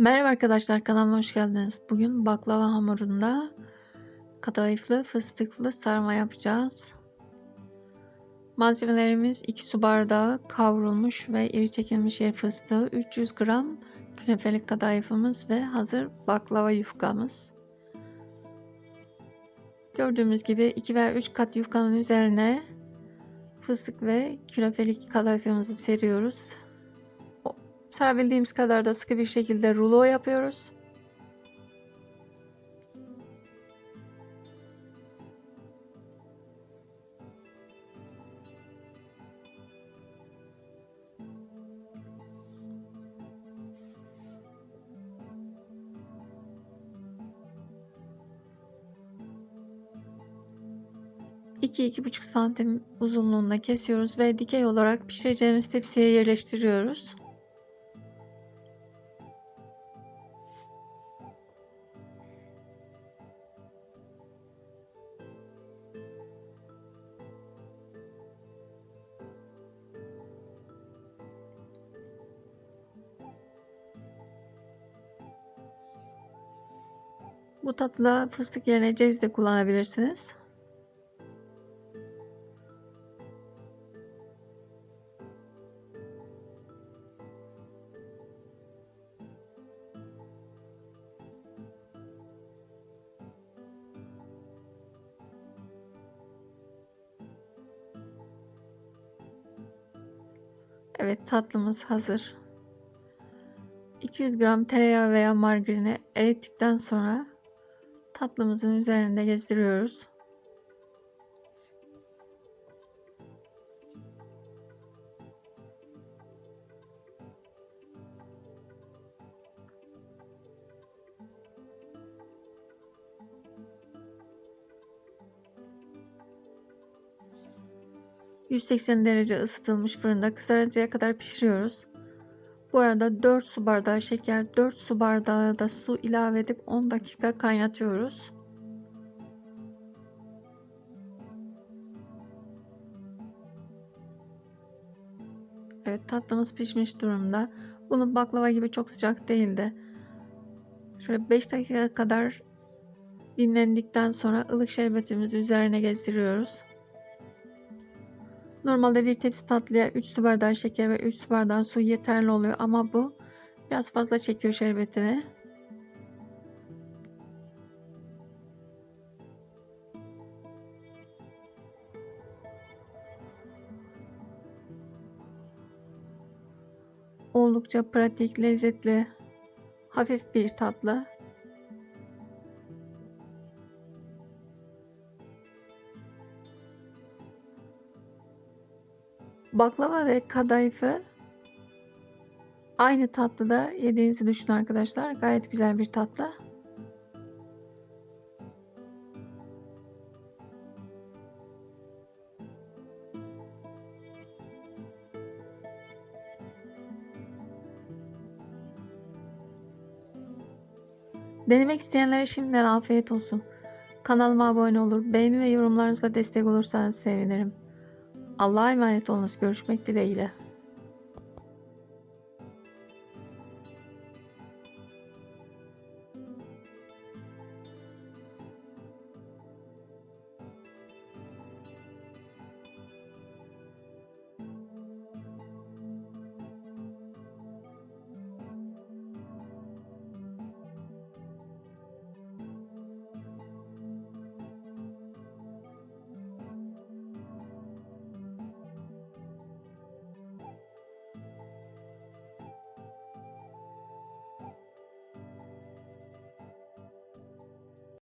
Merhaba arkadaşlar kanalıma hoş geldiniz. Bugün baklava hamurunda kadayıflı fıstıklı sarma yapacağız. Malzemelerimiz 2 su bardağı kavrulmuş ve iri çekilmiş yer fıstığı, 300 gram künefelik kadayıfımız ve hazır baklava yufkamız. Gördüğümüz gibi 2 veya 3 kat yufkanın üzerine fıstık ve künefelik kadayıfımızı seriyoruz. Sarabildiğimiz kadar da sıkı bir şekilde rulo yapıyoruz. iki iki buçuk santim uzunluğunda kesiyoruz ve dikey olarak pişireceğimiz tepsiye yerleştiriyoruz. Bu tatlıda fıstık yerine ceviz de kullanabilirsiniz. Evet tatlımız hazır. 200 gram tereyağı veya margarini erittikten sonra tatlımızın üzerinde gezdiriyoruz. ...180 derece ısıtılmış fırında kızarıncaya kadar pişiriyoruz. Bu arada 4 su bardağı şeker, 4 su bardağı da su ilave edip 10 dakika kaynatıyoruz. Evet tatlımız pişmiş durumda. Bunu baklava gibi çok sıcak değildi. Şöyle 5 dakika kadar dinlendikten sonra ılık şerbetimizi üzerine gezdiriyoruz. Normalde bir tepsi tatlıya 3 su bardağı şeker ve 3 su bardağı su yeterli oluyor ama bu biraz fazla çekiyor şerbetini. Oldukça pratik, lezzetli, hafif bir tatlı. Baklava ve kadayıfı aynı tatlıda yediğinizi düşünün arkadaşlar. Gayet güzel bir tatlı. Denemek isteyenlere şimdiden afiyet olsun. Kanalıma abone olur, beğeni ve yorumlarınızla destek olursanız sevinirim. Allah'a emanet olunuz. Görüşmek dileğiyle.